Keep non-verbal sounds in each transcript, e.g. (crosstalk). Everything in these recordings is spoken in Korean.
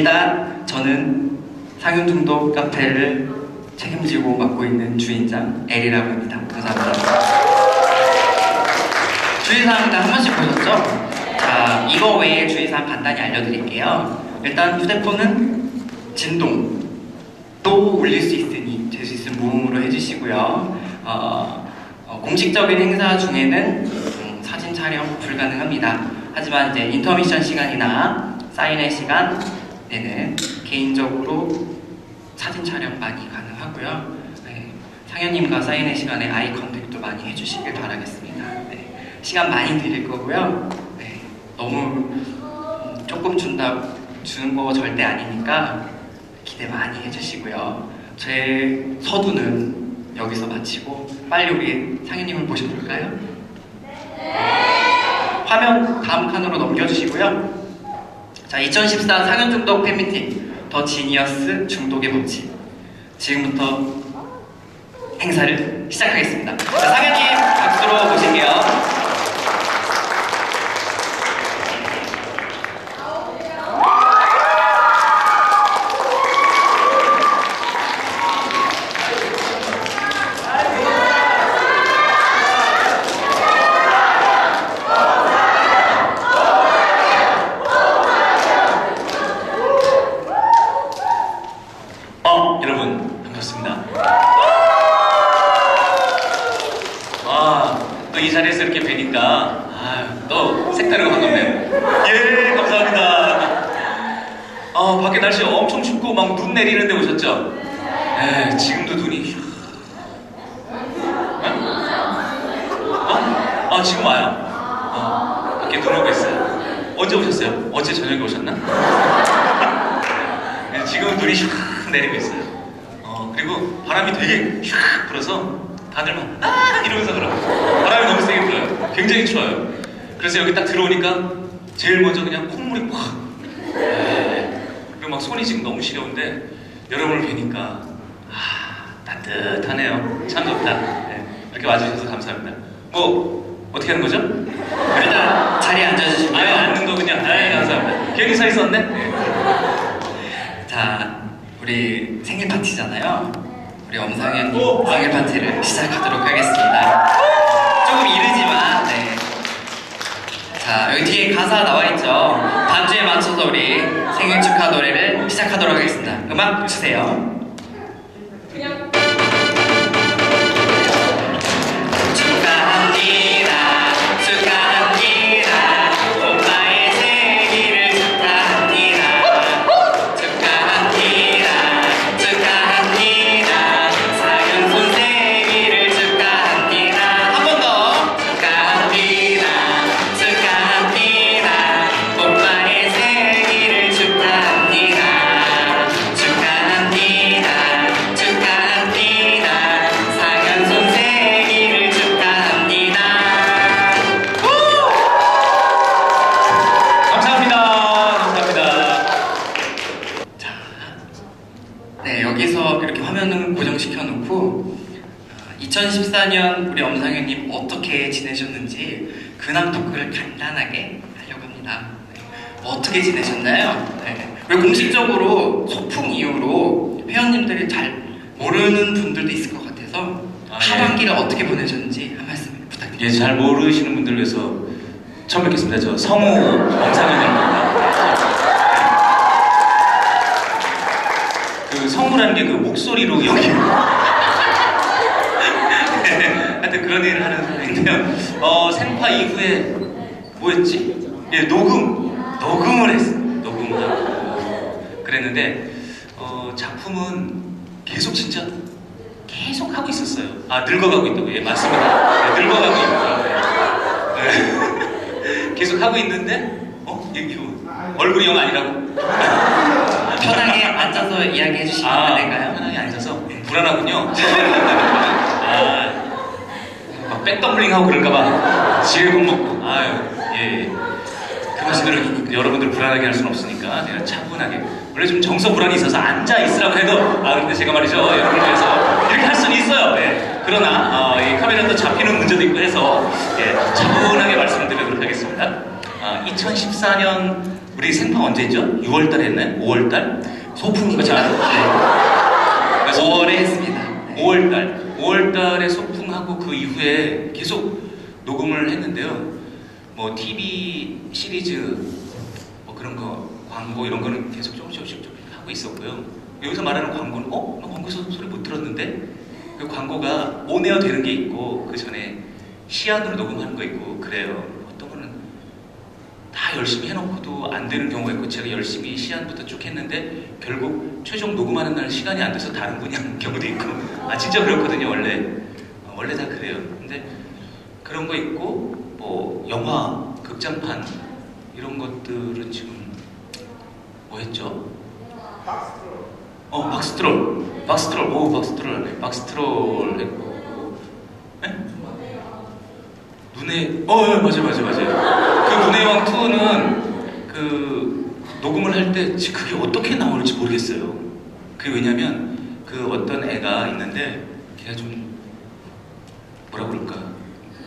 일단 저는 상윤중독 카페를 책임지고 맡고 있는 주인장 엘이라고 합니다. 감사합니다. 주의사항 일단 한 번씩 보셨죠? 자, 이거 외에 주의사항 간단히 알려드릴게요. 일단 휴대폰은 진동 또 울릴 수 있으니 될 수 있으면 무음으로 해주시고요. 어, 어, 공식적인 행사 중에는 음, 사진 촬영 불가능합니다. 하지만 이제 인터미션 시간이나 사인회 시간 에는 개인적으로 사진 촬영 많이 가능하고요. 네, 상현님과 사인회 시간에 아이 컨택도 많이 해주시길 바라겠습니다. 네, 시간 많이 드릴 거고요. 네, 너무 음, 조금 준다 주는 거 절대 아니니까 기대 많이 해주시고요. 제 서두는 여기서 마치고 빨리 우리 상현님을 모셔볼까요? 화면 다음 칸으로 넘겨주시고요. 자, 2014 상현중독 팬미팅 더 지니어스 중독의 법칙 지금부터 행사를 시작하겠습니다. 자, 상현님 박수로 모실게요. 어, 여러분 반갑습니다. 아, 또 이 자리에서 이렇게 뵈니까 아, 또 색다르고 반갑네요. 예, 감사합니다. 아, 밖에 날씨 엄청 춥고 막 눈 내리는데 오셨죠? 예, 지금도 눈이. 어? 어? 아, 지금 와요? 어, 밖에 눈 오고 있어요. 언제 오셨어요? 어제 저녁에 오셨나? (laughs) 네, 지금은 눈이 샥 내리고 있어요. 어, 그리고 바람이 되게 샥 불어서 다들 막, 아! 이러면서 그래요. 바람이 너무 세게 불어요. 굉장히 추워요. 그래서 여기 딱 들어오니까 제일 먼저 그냥 콧물이 팍. 네. 그리고 막 손이 지금 너무 시려운데 여러분을 뵈니까, 아, 따뜻하네요. 참 좋다. 네, 이렇게 와주셔서 감사합니다. 뭐, 어떻게 하는 거죠? 일단 자리에 앉아주시고요. 아예 앉는 거군요. 아 감사합니다. 괜히 서 있었네? 네. 자, 우리 생일 파티잖아요. 우리 엄상현님 오! 생일 파티를 시작하도록 하겠습니다. 조금 이르지만, 네. 자, 여기 뒤에 가사 나와 있죠. 반주에 맞춰서 우리 생일 축하 노래를 시작하도록 하겠습니다. 음악 주세요. 2014년 우리 엄상현님 어떻게 지내셨는지 근황 토크를 간단하게 하려고 합니다. 네, 어떻게 지내셨나요? 네, 그리고 공식적으로 소풍 이후로 회원님들이 잘 모르는 분들도 있을 것 같아서 아, 예. 하반기를 어떻게 보내셨는지 한 말씀 부탁드립니다. 예, 잘 모르시는 분들 위해서 처음 뵙겠습니다. 저 성우 엄상현입니다. 그 성우라는 게 그 목소리로 여기. 하여튼 그런 사람인데요. 어, 생파 이후에 뭐였지? 예, 녹음. 녹음을 했어. 녹음을 하고. 그랬는데, 어, 작품은 계속 진짜 계속 하고 있었어요. 아, 늙어가고 있다고. 예, 맞습니다. 네, 늙어가고 있고요. 네. (laughs) 계속 하고 있는데, 어? 이거, 이거 얼굴이 영 아니라고? (laughs) 편하게 앉아서 이야기해 주시면 안 될까요? 편하게 앉아서 불안하군요. (laughs) 아, 막 백덤블링 하고 그럴까봐 지혜 공먹고. 아유, 예, 예. 그것들을 여러분들 불안하게 할 수는 없으니까 제가 차분하게. 원래 좀 정서 불안이 있어서 앉아 있으라고 해도 아 근데 제가 말이죠 여러분을 위해서 이렇게 할 수는 있어요. 예. 그러나 어, 이 카메라도 잡히는 문제도 있고 해서 예, 차분하게 말씀드리도록 하겠습니다. 아, 2014년 우리 생파 언제죠? 6월달에 했나요? 5월달? 소풍 그렇죠. 자, 네. 그래서 5월에 했습니다. 네. 5월달, 5월달에 소풍하고 그 이후에 계속 녹음을 했는데요. 뭐 TV 시리즈 뭐 그런 거 광고 이런 거는 계속 조금씩 조금씩 좀 하고 있었고요. 여기서 말하는 광고는 어? 나 광고에서 소리 못 들었는데 그 광고가 온에어 되는 게 있고 그 전에 시안으로 녹음하는 거 있고 그래요. 어떤 거는 다 열심히 해놓고도 안 되는 경우가 있고 제가 열심히 시안부터 쭉 했는데 결국 최종 녹음하는 날 시간이 안 돼서 다른 분이 하는 경우도 있고 아 진짜 그렇거든요 원래 어, 원래 다 그래요. 근데 그런 거 있고 뭐 영화 극장판 이런 것들은 지금 뭐 했죠? 어 박스트롤. 박스트롤. 오 박스트롤 네, 박스트롤 했고. 네? 눈의 어 예, 맞아 맞아 맞아 그 눈의 왕 2는 그 녹음을 할 때 그게 어떻게 나올지 모르겠어요. 그게 왜냐면 그 어떤 애가 있는데 걔가 좀 뭐라 그럴까?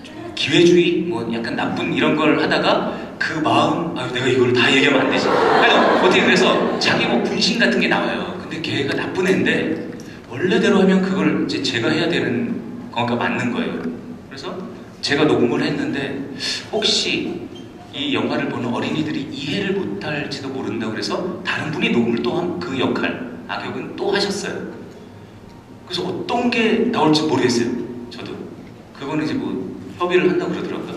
좀 기회주의? 뭐 약간 나쁜 이런 걸 하다가 그 마음 아 내가 이걸 다 얘기하면 안 되지. 하여튼 어떻게 그래서 자기 뭐 분신 같은 게 나와요. 근데 걔가 나쁜 애인데 원래대로 하면 그걸 이제 제가 해야 되는 거가 맞는 거예요. 그래서 제가 녹음을 했는데 혹시 이 영화를 보는 어린이들이 이해를 못할지도 모른다 그래서 다른 분이 녹음을 또 한 그 역할 악역은 또 하셨어요. 그래서 어떤 게 나올지 모르겠어요. 그거는 이제 뭐 협의를 한다고 그러더라고요.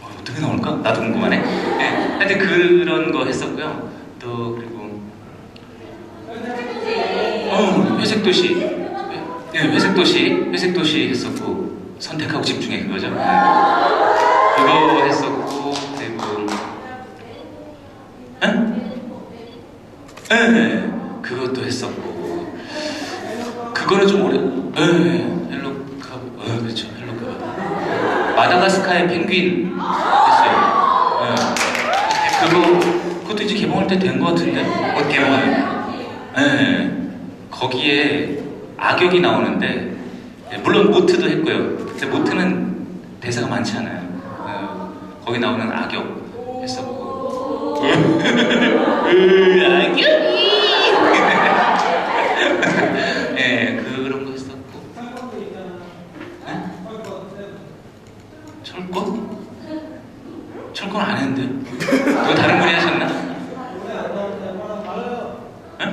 어, 어떻게 나올까? 나도 궁금하네. 네, 하여튼 그런 거 했었고요. 또 그리고 어 회색 도시, 네, 회색 도시, 회색 도시 했었고 선택하고 집중해 그거죠. 네. 그거 했었고 그리고 에? 예, 네, 그것도 했었고 그거는 좀 오래 예, 헬로카 어 그렇죠 헬로카 마다가스카의 펭귄 했어요 예. 그거 그것도 이제 개봉할 때 된 것 같은데 곧 개봉합니다. 예, 거기에 악역이 나오는데 예, 물론 모트도 했고요. 근데 모트는 대사가 많지 않아요. 어, 거기 나오는 (laughs) 악역 했었고 으, 악역이 예 그런 거 했었고 예? 철권? 철권 안 했는데 그거 다른 분이 하셨나? 예?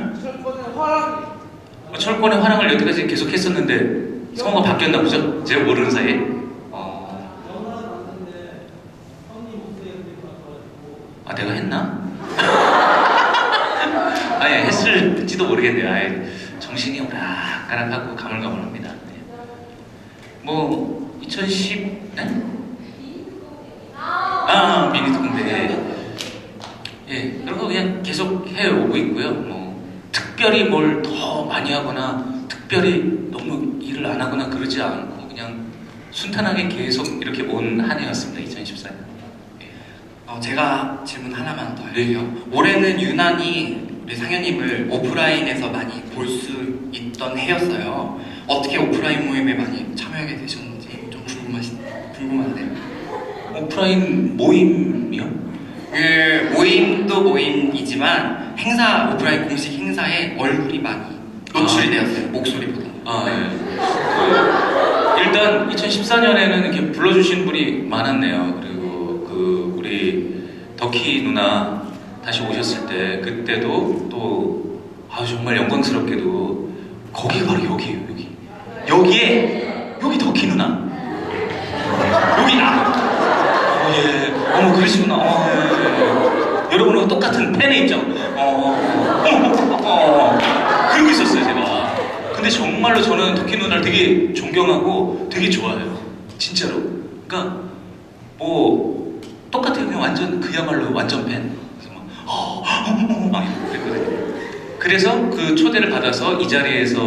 뭐 철권의 화랑을 여태까지 계속 했었는데 성우가 바뀌었나 보죠? 제가 모르는 사이에. 어. 아 내가 했나? (laughs) 아예 했을지도 모르겠네요. 아예 정신이 오락가락하고 가물가물합니다. 네. 뭐 2010, 네? 아 미니도 근데 예 그런 거 그냥 계속 해오고 있고요. 뭐 특별히 뭘 더 많이 하거나 특별히 너무 일을 안 하거나 그러지 않고 그냥 순탄하게 계속 이렇게 온 한 해였습니다. 2014년. 어, 제가 질문 하나만 더 할게요. 올해는 유난히 우리 상현님을 오프라인에서 많이 볼 수 있던 해였어요. 어떻게 오프라인 모임에 많이 참여하게 되셨는지 좀 궁금하시, 궁금한데요. 오프라인 모임이요? 그 모임도 모임이지만 행사 오프라인 공식 행사에 얼굴이 많이 노출이 되었어요. 목소리보다. 아, 예. 그, 일단 2014년에는 이렇게 불러주신 분이 많았네요. 그리고 그 우리 덕희 누나 다시 오셨을 때 그때도 또 아, 정말 영광스럽게도 거기 바로 여기예요 여기 여기에 여기 덕희 누나 여기 나 어, 예. 어머 그러시구나. 어, 예. 여러분하고 똑같은 팬의 입장 어, 어, 어, 그러고 있었어요 제가. 근데 정말로 저는 덕희 누나를 되게 존경하고 되게 좋아해요. 진짜로. 그러니까 뭐 똑같아요. 그냥 완전 그야말로 완전 팬. 그래서 막 어, 어, 그 초대를 받아서 이 자리에서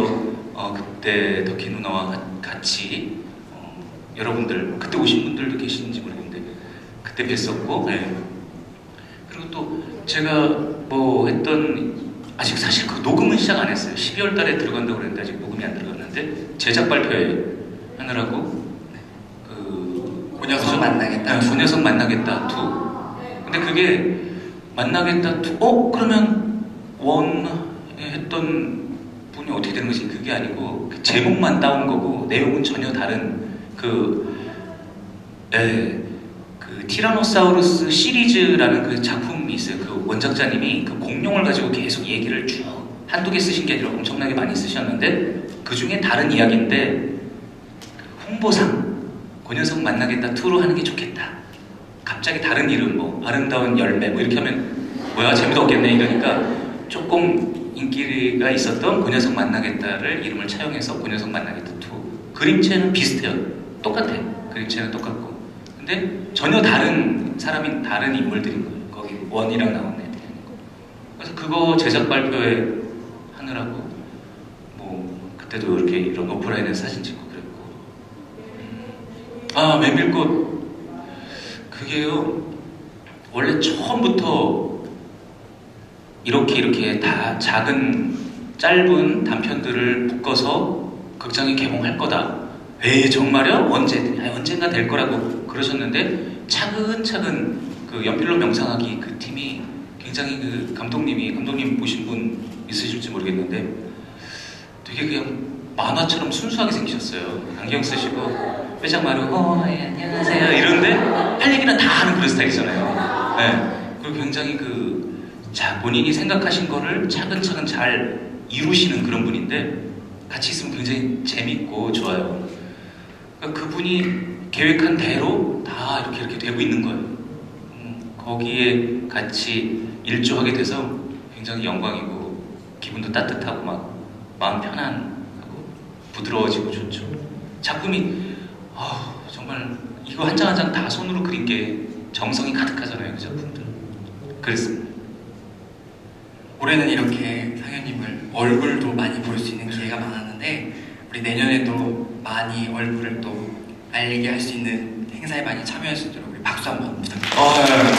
어, 그때 덕희 누나와 가- 같이 어, 여러분들 그때 오신 분들도 계시는지 모르겠는데 그때 뵀었고 네. 그리고 또 제가 뭐 했던 아직 사실 그 녹음은 시작 안 했어요 12월 달에 들어간다고 그랬는데 아직 녹음이 안 들어갔는데 제작 발표회 하느라고 그그 녀석 만나겠다. 네, 그 녀석 만나겠다 투 근데 그게 만나겠다 투 어? 그러면 원 했던 분이 어떻게 되는 거지? 그게 아니고 그 제목만 따온 거고 내용은 전혀 다른 그 예, 그 티라노사우루스 시리즈라는 그 작품이 있어요. 그 원작자님이 그 공룡을 가지고 계속 얘기를 쭉 한두 개 쓰신 게 아니라 엄청나게 많이 쓰셨는데 그 중에 다른 이야기인데 그 홍보상 고녀석 만나겠다 투로 하는 게 좋겠다. 갑자기 다른 이름 뭐 아름다운 열매 뭐 이렇게 하면 뭐야 재미도 없겠네 이러니까 조금 인기가 있었던 고녀석 만나겠다를 이름을 차용해서 고녀석 만나겠다 투 그림체는 비슷해요. 똑같아. 그림체는 똑같고 근데 전혀 다른 사람이 다른 인물들인 거예요. 거기 원이랑 나온 애들이. 그래서 그거 제작 발표회 하느라고 뭐 그때도 이렇게 이런 오프라인에서 사진 찍고 그랬고 아 메밀꽃 그게요 원래 처음부터 이렇게 이렇게 다 작은 짧은 단편들을 묶어서 극장에 개봉할 거다. 에이 정말요? 언제? 아, 언젠가 될 거라고 그러셨는데 차근차근 그 연필로 명상하기 그 팀이 굉장히 그 감독님이 감독님 보신 분 있으실지 모르겠는데 되게 그냥 만화처럼 순수하게 생기셨어요. 안경 쓰시고 빼장 마르고 어, 예, 안녕하세요 이런데 할 얘기는 다 하는 그런 스타일이잖아요. 네. 그리고 굉장히 그 자, 본인이 생각하신 거를 차근차근 잘 이루시는 그런 분인데 같이 있으면 굉장히 재밌고 좋아요. 그러니까 그분이 계획한 대로 다 이렇게 이렇게 되고 있는 거예요. 음, 거기에 같이 일조하게 돼서 굉장히 영광이고 기분도 따뜻하고 막 마음 편안하고 부드러워지고 좋죠. 작품이 아 정말 이거 한 장 한 장 다 손으로 그린 게 정성이 가득하잖아요 그 작품들. 그랬습니다. 올해는 이렇게 상현님을 얼굴도 많이 볼 수 있는 기회가 많았는데 우리 내년에도 많이 얼굴을 또 알리게 할 수 있는 행사에 많이 참여할 수 있도록 우리 박수 한번 부탁드립니다. 아, 네, 감사합니다.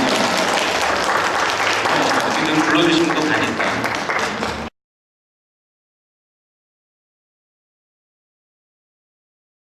어, 지금 불러주신 분도 가니까